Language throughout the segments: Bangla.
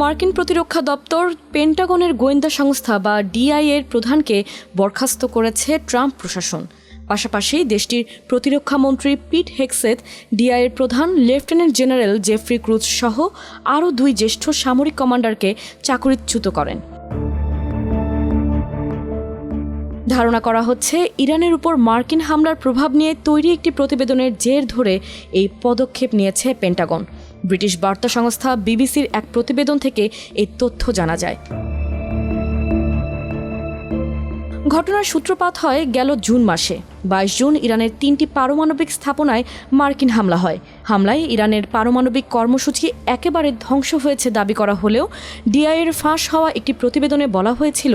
মার্কিন প্রতিরক্ষা দপ্তর পেন্টাগনের গোয়েন্দা সংস্থা বা ডিআই এর প্রধানকে বরখাস্ত করেছে ট্রাম্প প্রশাসন। পাশাপাশি দেশটির প্রতিরক্ষা মন্ত্রী পিট হেক্সেথ ডিআই এর প্রধান লেফটেন্যান্ট জেনারেল জেফ্রি ক্রুজ সহ আরও দুই জ্যেষ্ঠ সামরিক কমান্ডারকে চাকরিচ্যুত করেন। ধারণা করা হচ্ছে, ইরানের উপর মার্কিন হামলার প্রভাব নিয়ে তৈরি একটি প্রতিবেদনের জের ধরে এই পদক্ষেপ নিয়েছে পেন্টাগন। ব্রিটিশ বার্তা সংস্থা বিবিসির এক প্রতিবেদন থেকে এই তথ্য জানা যায়। ঘটনার সূত্রপাত হয় গেল জুন মাসে। বাইশ জুন ইরানের তিনটি পারমাণবিক স্থাপনায় মার্কিন হামলা হয়। হামলায় ইরানের পারমাণবিক কর্মসূচি একেবারে ধ্বংস হয়েছে দাবি করা হলেও ডিআইয়ের ফাঁস হওয়া একটি প্রতিবেদনে বলা হয়েছিল,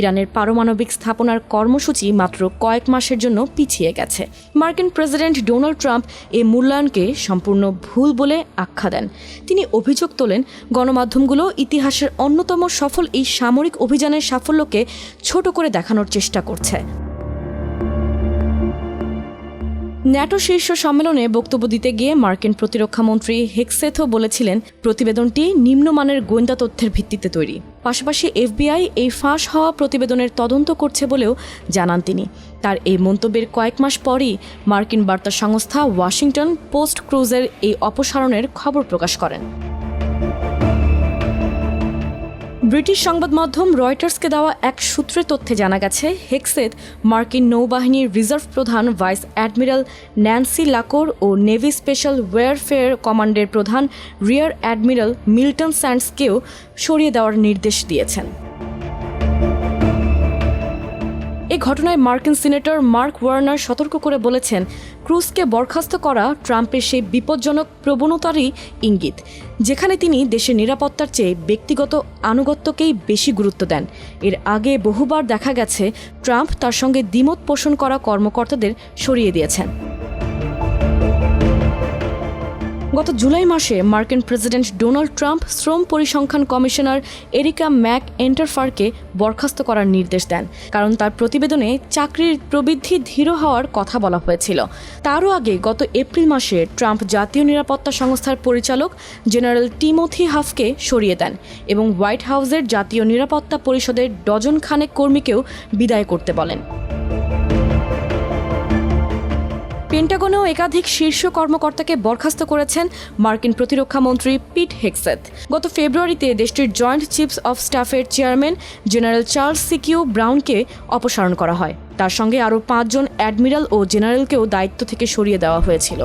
ইরানের পারমাণবিক স্থাপনার কর্মসূচি মাত্র কয়েক মাসের জন্য পিছিয়ে গেছে। মার্কিন প্রেসিডেন্ট ডোনাল্ড ট্রাম্প এ মূল্যায়নকে সম্পূর্ণ ভুল বলে আখ্যা দেন। তিনি অভিযোগ তোলেন, গণমাধ্যমগুলো ইতিহাসের অন্যতম সফল এই সামরিক অভিযানের সাফল্যকে ছোট করে দেখানোর চেষ্টা করছে। ন্যাটো শীর্ষ সম্মেলনে বক্তব্য দিতে গিয়ে মার্কিন প্রতিরক্ষা মন্ত্রী হেক্সেথও বলেছিলেন, প্রতিবেদনটি নিম্নমানের গোয়েন্দা তথ্যের ভিত্তিতে তৈরি। পাশাপাশি এফবিআই এই ফাঁস হওয়া প্রতিবেদনের তদন্ত করছে বলেও জানান তিনি। তার এই মন্তব্যের কয়েক মাস পরই মার্কিন বার্তা সংস্থা ওয়াশিংটন পোস্ট ক্রুজের এই অপসারণের খবর প্রকাশ করেন। ব্রিটিশ সংবাদ মাধ্যম রয়টার্সকে দেওয়া এক সূত্রে তথ্যে জানা গেছে হেক্সেদ মার্কিন নৌবাহিনীর রিজার্ভ প্রধান ভাইস অ্যাডমিরাল ন্যান্সি লাকোর ও নেভি স্পেশাল ওয়ারফেয়ার কমান্ডের প্রধান রিয়ার অ্যাডমিরাল মিল্টন স্যান্ডসকেও সরিয়ে দেওয়ার নির্দেশ দিয়েছেন। এই ঘটনায় মার্কিন সিনেটর মার্ক ওয়ার্নার সতর্ক করে বলেছেন, ক্রুজকে বরখাস্ত করা ট্রাম্পের সেই বিপজ্জনক প্রবণতারই ইঙ্গিত। যেখানে তিনি দেশের নিরাপত্তার চেয়ে ব্যক্তিগত আনুগত্যকেই বেশি গুরুত্ব দেন। এর আগে বহুবার দেখা গেছে, ট্রাম্প তার সঙ্গে দ্বিমত পোষণ করা কর্মকর্তাদের সরিয়ে দিয়েছেন। গত জুলাই মাসে মার্কিন প্রেসিডেন্ট ডোনাল্ড ট্রাম্প শ্রম পরিসংখ্যান কমিশনার এরিকা ম্যাক এন্টারফারকে বরখাস্ত করার নির্দেশ দেন, কারণ তার প্রতিবেদনে চাকরির প্রবৃদ্ধি ধীর হওয়ার কথা বলা হয়েছিল। তারও আগে গত এপ্রিল মাসে ট্রাম্প জাতীয় নিরাপত্তা সংস্থার পরিচালক জেনারেল টিমোথি হাফকে সরিয়ে দেন এবং হোয়াইট হাউসের জাতীয় নিরাপত্তা পরিষদের ডজন খানেক কর্মীকেও বিদায় করতে বলেন। পেন্টাগনেও একাধিক শীর্ষ কর্মকর্তাকে বরখাস্ত করেছেন মার্কিন প্রতিরক্ষা মন্ত্রী পিট হেক্সেথ গত ফেব্রুয়ারিতে দেশটির জয়েন্ট চিফস অফ স্টাফের চেয়ারম্যান জেনারেল চার্লস সিকিউ ব্রাউনকে অপসারণ করা হয়। তার সঙ্গে আরও পাঁচজন অ্যাডমিরাল ও জেনারেলকেও দায়িত্ব থেকে সরিয়ে দেওয়া হয়েছিল।